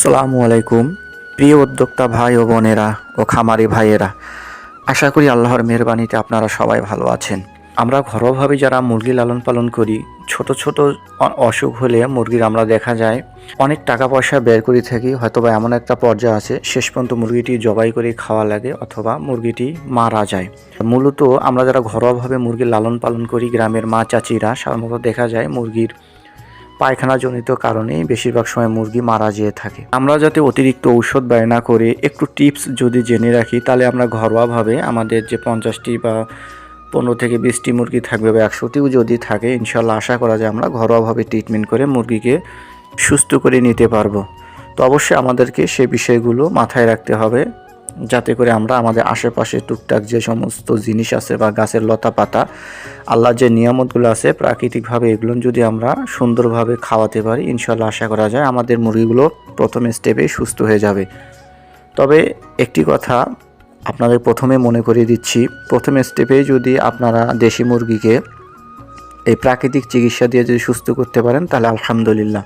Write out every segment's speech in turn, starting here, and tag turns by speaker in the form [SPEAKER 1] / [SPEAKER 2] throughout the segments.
[SPEAKER 1] আসসালামু আলাইকুম, প্রিয় উদ্যোক্তা ভাই ও বোনেরা ও খামারি ভাইয়েরা। আশা করি আল্লাহর মেহরবানিতে আপনারা সবাই ভালো আছেন। আমরা ঘরোয়াভাবে যারা মুরগি লালন পালন করি, ছোট ছোট অসুখ হলে মুরগির আমরা দেখা যায়, অনেক টাকা পয়সা ব্যয় করে থাকি হয়তো বা এমন একটা পর্যায়ে আছে, শেষ পর্যন্ত মুরগিটি জবাই করে খাওয়া লাগে অথবা মুরগিটি মারা যায়। মূলত আমরা যারা ঘরোয়াভাবে মুরগি লালন পালন করি, গ্রামের মা চাচিরা সাধারণত দেখা যায় মুরগির পায়খানাজনিত কারণেই বেশিরভাগ সময় মুরগি মারা যেয়ে থাকে। আমরা যাতে অতিরিক্ত ঔষধ ব্যয় না করে একটু টিপস যদি জেনে রাখি, তাহলে আমরা ঘরোয়াভাবে আমাদের যে পঞ্চাশটি বা পনেরো থেকে বিশটি মুরগি থাকবে বা একশোটিও যদি থাকে, ইনশাল্লাহ আশা করা যায় আমরা ঘরোয়াভাবে ট্রিটমেন্ট করে মুরগিকে সুস্থ করে নিতে পারব। তো অবশ্যই আমাদেরকে সে বিষয়গুলো মাথায় রাখতে হবে। যাতে করে আমরা আমাদের আশেপাশে টুকটাক যে সমস্ত জিনিস আছে বা গাছের লতা পাতা আল্লাহর যে নিয়ামতগুলো আছে প্রাকৃতিকভাবে এগুলো যদি আমরা সুন্দরভাবে খাওয়াতে পারি ইনশাল্লাহ আশা করা যায় আমাদের মুরগিগুলো প্রথম স্টেপে সুস্থ হয়ে যাবে। তবে একটি কথা আপনাদের প্রথমে মনে করিয়ে দিচ্ছি, প্রথম স্টেপে যদি আপনারা দেশি মুরগিকে এই প্রাকৃতিক চিকিৎসা দিয়ে যদি সুস্থ করতে পারেন, তাহলে আলহামদুলিল্লাহ।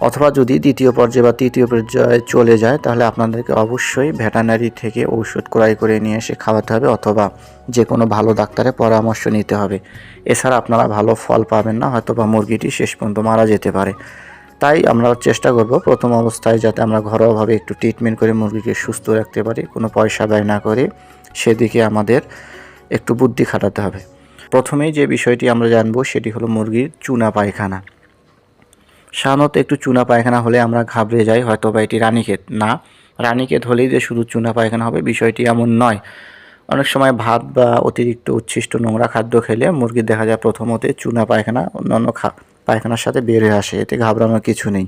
[SPEAKER 1] অথবা যদি দ্বিতীয় পর্যায়ে বা তৃতীয় পর্যায়ে চলে যায়, তাহলে আপনাদেরকে অবশ্যই ভেটানারি থেকে ঔষধ ক্রয় করে নিয়ে এসে খাওয়াতে হবে অথবা যে কোনো ভালো ডাক্তারের পরামর্শ নিতে হবে। এছাড়া আপনারা ভালো ফল পাবেন না, হয়তো বা মুরগিটি শেষ পর্যন্ত মারা যেতে পারে। তাই আমরা চেষ্টা করব প্রথম অবস্থায় যাতে আমরা ঘরোয়াভাবে একটু ট্রিটমেন্ট করে মুরগিকে সুস্থ রাখতে পারি, কোনো পয়সা ব্যয় না করে সেদিকে আমাদের একটু বুদ্ধি খাটাতে হবে। প্রথমেই যে বিষয়টি আমরা জানব সেটি হলো মুরগির চুনা পায়খানা। সাধারণত একটু চুনা পায়খানা হলে আমরা ঘাবড়ে যাই হয়তো বা এটি রানীক্ষেত। না, রানীক্ষেত হলেই যে শুধু চুনা পায়খানা হবে, বিষয়টি এমন নয়। অনেক সময় ভাত বা অতিরিক্ত উচ্ছিষ্ট নোংরা খাদ্য খেলে মুরগির দেখা যায় প্রথমতে চুনা পায়খানা, অন্যান্য পায়খানার সাথে হয়ে আসে, এতে ঘাবড়ানোর কিছু নেই।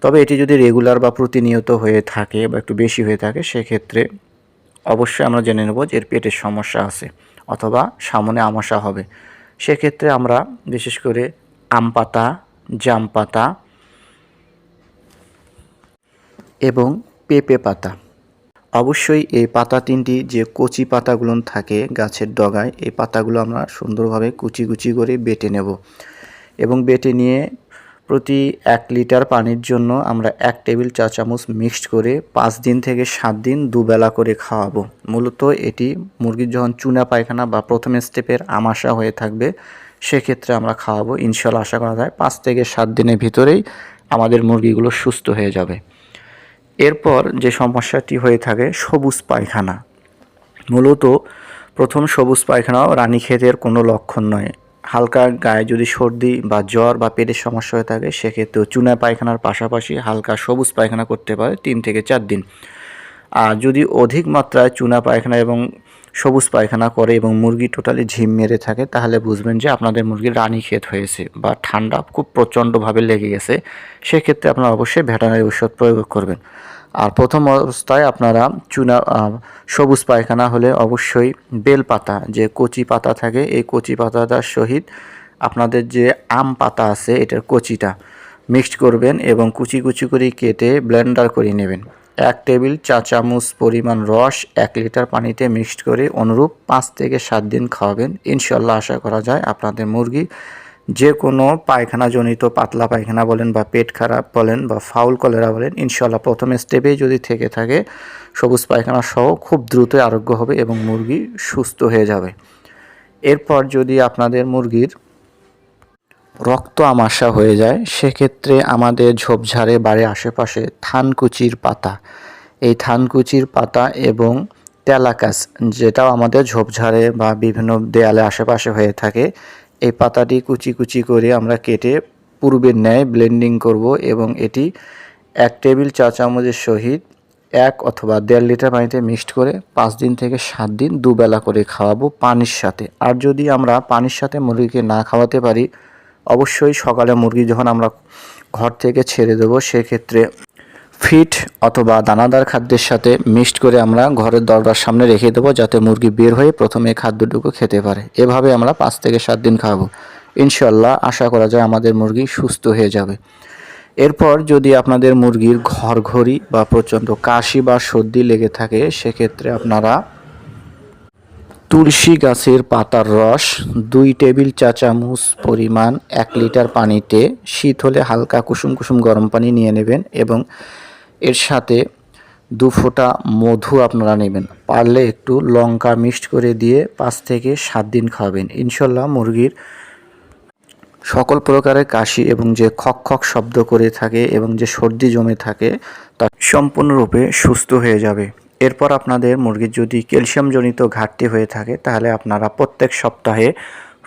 [SPEAKER 1] তবে এটি যদি রেগুলার বা প্রতিনিয়ত হয়ে থাকে বা একটু বেশি হয়ে থাকে, সেক্ষেত্রে অবশ্যই আমরা জেনে নেব যে এর পেটের সমস্যা আছে অথবা সামনে আমাশা হবে। সেক্ষেত্রে আমরা বিশেষ করে আম পাতা জাম পাতা এবং পেঁপে পাতা। অবশ্যই এই পাতা তিনটি যে কচি পাতাগুলো থাকে গাছের ডগায়, এই পাতাগুলো আমরা সুন্দরভাবে কুচি কুচি করে বেটে নেব এবং বেটে নিয়ে প্রতি এক লিটার পানির জন্য আমরা এক টেবিল চা চামচ মিক্সড করে পাঁচ দিন থেকে সাত দিন দুবেলা করে খাওয়াবো। মূলত এটি মুরগির যখন চুনা পায়খানা বা প্রথম স্টেপের আমাশা হয়ে থাকবে সেক্ষেত্রে আমরা খাওয়াবো, ইনশাল্লাহ আশা করা যায় পাঁচ থেকে সাত দিনের ভিতরেই আমাদের মুরগিগুলো সুস্থ হয়ে যাবে। এরপর যে সমস্যাটি হয়ে থাকে, সবুজ পায়খানা। মূলত প্রথম সবুজ পায়খানাও রানীক্ষেতের কোনো লক্ষণ নয়। হালকা গায়ে যদি সর্দি বা জ্বর বা পেটের সমস্যা হয়ে থাকে, সেক্ষেত্রেও চুনা পায়খানার পাশাপাশি হালকা সবুজ পায়খানা করতে পারে তিন থেকে চার দিন। আর যদি অধিক মাত্রায় চুনা পায়খানা এবং সবুজ পায়খানা করে এবং মুরগি টোটালি ঝিম মেরে থাকে, তাহলে বুঝবেন যে আপনাদের মুরগির রানী ক্ষেত হয়েছে বা ঠান্ডা খুব প্রচণ্ডভাবে লেগে গেছে, সেক্ষেত্রে আপনারা অবশ্যই ভেটানারি ওষুধ প্রয়োগ করবেন। আর প্রথম অবস্থায় আপনারা চুনা সবুজ পায়খানা হলে অবশ্যই বেল পাতা, যে কচি পাতা থাকে, এই কচি পাতাটার সহিত আপনাদের যে আম পাতা আছে, এটার কচিটা মিক্সড করবেন এবং কুচি কুচি করে কেটে ব্লেন্ডার করে নেবেন। এক টেবিল চা চামচ পরিমাণ রস এক লিটার পানিতে মিক্সড করে অনুরূপ পাঁচ থেকে সাত দিন খাওয়াবেন। ইনশাল্লাহ আশা করা যায় আপনাদের মুরগি যে কোনো পায়খানাজনিত, পাতলা পায়খানা বলেন বা পেট খারাপ বলেন বা ফাউল কলেরা বলেন ইনশাল্লাহ প্রথম স্টেপেই যদি থেকে থাকে, সবুজ পায়খানা সহ খুব দ্রুত আরোগ্য হবে এবং মুরগি সুস্থ হয়ে যাবে। এরপর যদি আপনাদের মুরগির রক্ত আমাশা হয়ে যায়, সেক্ষেত্রে আমাদের ঝোপঝাড়ে বাড়ির আশেপাশে থানকুচির পাতা। এই থানকুচির পাতা এবং তেলাকাস, যেটাও আমাদের ঝোপঝাড়ে বা বিভিন্ন দেয়ালে আশেপাশে হয়ে থাকে, এই পাতাটি কুচি কুচি করে আমরা কেটে পূর্বের ন্যায় ব্লেন্ডিং করব এবং এটি এক টেবিল চা চামচের সহিত এক অথবা দেড় লিটার পানিতে মিক্সড করে পাঁচ দিন থেকে সাত দিন দুবেলা করে খাওয়াবো পানির সাথে। আর যদি আমরা পানির সাথে মুরগিকে না খাওয়াতে পারি অবশ্যই সকালে মুরগি যখন আমরা ঘর থেকে ছেড়ে দেবো, সেক্ষেত্রে ফিট অথবা দানাদার খাদ্যের সাথে মিক্সড করে আমরা ঘরের দরজার সামনে রেখে দেবো, যাতে মুরগি বের হয়ে প্রথমে খাদ্যটুকু খেতে পারে। এভাবে আমরা পাঁচ থেকে সাত দিন খাওয়াবো। ইনশাল্লাহ আশা করা যায় আমাদের মুরগি সুস্থ হয়ে যাবে। এরপর যদি আপনাদের মুরগির ঘরঘরি বা প্রচণ্ড কাশি বা সর্দি লেগে থাকে, সেক্ষেত্রে আপনারা তুলসী গাছের পাতার রস, দুই টেবিল চা চামচ পরিমাণ এক লিটার পানিতে শীত হলে হালকা কুসুম কুসুম গরম পানি নিয়ে নেবেন এবং এর সাথে দু ফোঁটা মধু আপনারা নেবেন। পারলে একটু লঙ্কা মিক্সড করে দিয়ে পাঁচ থেকে সাত দিন খাওয়াবেন। ইনশাল্লাহ মুরগির সকল প্রকারের কাশি এবং যে খক খক শব্দ করে থাকে এবং যে সর্দি জমে থাকে, তা সম্পূর্ণরূপে সুস্থ হয়ে যাবে। এরপর আপনাদের মুরগির যদি ক্যালসিয়ামজনিত ঘাটতি হয়ে থাকে, তাহলে আপনারা প্রত্যেক সপ্তাহে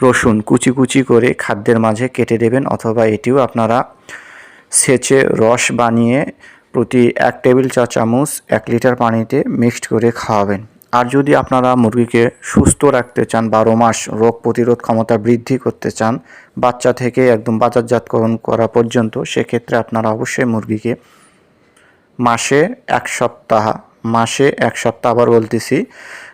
[SPEAKER 1] রসুন কুচি কুচি করে খাদ্যের মাঝে কেটে দেবেন অথবা এটিও আপনারা সেচে রস বানিয়ে প্রতি এক টেবিল চা চামচ, এক লিটার পানিতে মিক্সড করে খাওয়াবেন। আর যদি আপনারা মুরগিকে সুস্থ রাখতে চান, বারো মাস রোগ প্রতিরোধ ক্ষমতা বৃদ্ধি করতে চান, বাচ্চা থেকে একদম বাজারজাতকরণ করা পর্যন্ত, সেক্ষেত্রে আপনারা অবশ্যই মুরগিকে মাসে এক সপ্তাহ মাসে এক সপ্তাহ আবার বলতেছি,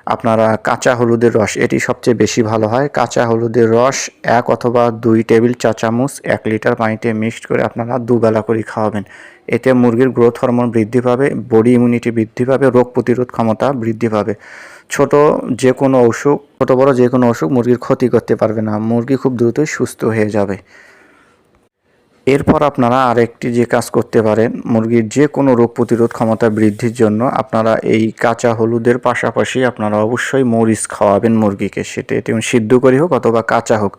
[SPEAKER 1] আপনারা কাঁচা হলুদের রস, এটি সবচেয়ে বেশি ভালো হয়। কাঁচা হলুদের রস এক অথবা দুই টেবিল চা চামচ, এক লিটার পানিতে মিক্সড করে আপনারা দুবেলা করে খাওয়াবেন। এতে মুরগির গ্রোথ হরমোন বৃদ্ধি পাবে, বডি ইমিউনিটি বৃদ্ধি পাবে, রোগ প্রতিরোধ ক্ষমতা বৃদ্ধি পাবে। ছোট যে কোনো অসুখ, ছোট বড় যে কোনো অসুখ মুরগির ক্ষতি করতে পারবে না। মুরগি খুব দ্রুতই সুস্থ হয়ে যাবে। এরপর আপনারা আরেকটি যে কাজ করতে পারেন, মুরগির যে কোনো রোগ প্রতিরোধ ক্ষমতা বৃদ্ধির জন্য আপনারা এই কাঁচা হলুদের পাশাপাশি আপনারা অবশ্যই মরিচ খাওয়াবেন মুরগিকে। সেটা এটি সিদ্ধ করে হোক অথবা কাঁচা হোক।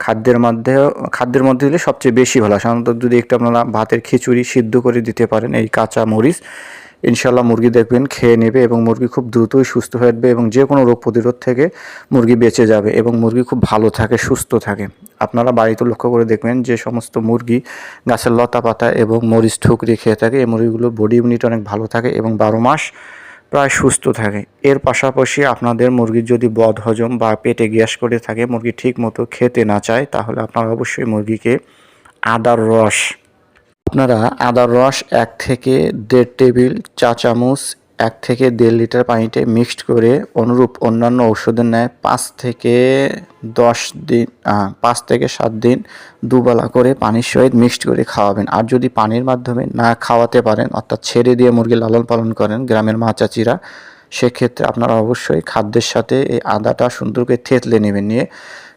[SPEAKER 1] খাদ্যের মধ্যে খাদ্যের মধ্যে দিলে সবচেয়ে বেশি ভালো। সাধারণত যদি একটু আপনারা ভাতের খিচুড়ি সিদ্ধ করে দিতে পারেন এই কাঁচা মরিচ ইনশাল্লাহ মুরগি দেখবেন, খেয়ে নেবে এবং মুরগি খুব দ্রুতই সুস্থ হয়ে যাবে এবং যে কোনো রোগ প্রতিরোধ থেকে মুরগি বেঁচে যাবে এবং মুরগি খুব ভালো থাকে, সুস্থ থাকে। আপনারা বাড়িতে লক্ষ্য করে দেখবেন যে সমস্ত মুরগি গাছের লতা পাতা এবং মরিচ ঠুকরি খেয়ে থাকে। এই মুরগিগুলোর বডি ইউনিট অনেক ভালো থাকে এবং বারো মাস প্রায় সুস্থ থাকে। এর পাশাপাশি আপনাদের মুরগির যদি বদ হজম বা পেটে গ্যাস করে থাকে, মুরগি ঠিক মতো খেতে না চায়, তাহলে আপনারা অবশ্যই মুরগিকে আদার রস আপনারা আদার রস এক থেকে দেড় টেবিল চা চামচ, এক থেকে দেড় লিটার পানিতে মিক্সড করে অনুরূপ অন্যান্য ঔষধের ন্যায় পাঁচ থেকে দশ দিন পাঁচ থেকে সাত দিন দুবেলা করে পানির সহিত মিক্সড করে খাওয়াবেন। আর যদি পানির মাধ্যমে না খাওয়াতে পারেন, অর্থাৎ ছেড়ে দিয়ে মুরগি লালন পালন করেন গ্রামের মা চাচিরা সেক্ষেত্রে আপনারা অবশ্যই খাদ্যের সাথে এই আদাটা সুন্দর করে থেতলে নেবেন নিয়ে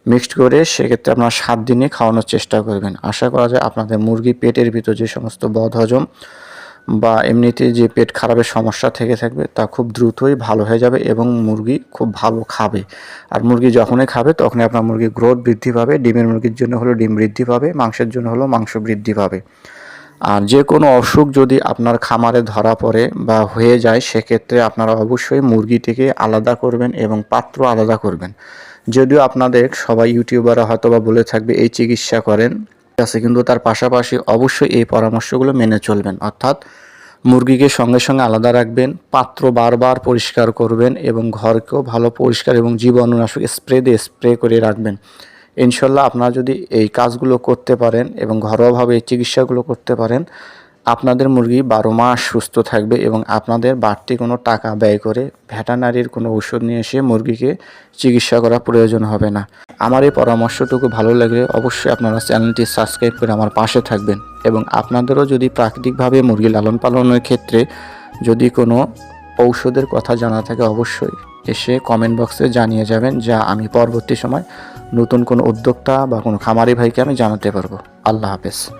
[SPEAKER 1] মিক্সড করে সেক্ষেত্রে আপনারা সাত দিনে খাওয়ানোর চেষ্টা করবেন। আশা করা যায় আপনাদের মুরগি পেটের ভিতর যে সমস্ত বদ হজম বা এমনিতে যে পেট খারাপের সমস্যা থেকে থাকবে তা খুব দ্রুতই ভালো হয়ে যাবে এবং মুরগি খুব ভালো খাবে। আর মুরগি যখনই খাবে তখনই আপনার মুরগির গ্রোথ বৃদ্ধি পাবে, ডিমের মুরগির জন্য হলো ডিম বৃদ্ধি পাবে, মাংসের জন্য হলো মাংস বৃদ্ধি পাবে। আর যে কোনো অসুখ যদি আপনার খামারে ধরা পড়ে বা হয়ে যায়, সেক্ষেত্রে আপনারা অবশ্যই মুরগিটিকে আলাদা করবেন এবং পাত্র আলাদা করবেন। যদিও আপনাদের সবাই ইউটিউবাররা হয়তো বা বলে থাকবে, এই চিকিৎসা করেন। আছে, কিন্তু তার পাশাপাশি অবশ্যই এই পরামর্শগুলো মেনে চলবেন। অর্থাৎ মুরগিকে সঙ্গে সঙ্গে আলাদা রাখবেন, পাত্র বারবার পরিষ্কার করবেন এবং ঘরকেও ভালো পরিষ্কার এবং জীবাণুনাশক স্প্রে দিয়ে স্প্রে করে রাখবেন। ইনশাল্লাহ আপনারা যদি এই কাজগুলো করতে পারেন এবং ঘরোয়াভাবে এই চিকিৎসাগুলো করতে পারেন, আপনাদের মুরগি বারো মাস সুস্থ থাকবে এবং আপনাদের বাড়তি কোনো টাকা ব্যয় করে ভেটানারির কোনো ওষুধ নিয়ে এসে মুরগিকে চিকিৎসা করা প্রয়োজন হবে না। আমার এই পরামর্শটুকু ভালো লাগলে অবশ্যই আপনারা চ্যানেলটি সাবস্ক্রাইব করে আমার পাশে থাকবেন এবং আপনাদেরও যদি প্রাকৃতিকভাবে মুরগি লালন পালনের ক্ষেত্রে যদি কোনো ঔষধের কথা জানা থাকে অবশ্যই এসে কমেন্ট বক্সে জানিয়ে যাবেন যা আমি পরবর্তী সময় নতুন কোনো উদ্যোক্তা বা কোনো খামারি ভাইকে আমি জানাতে পারব। আল্লাহ হাফেজ।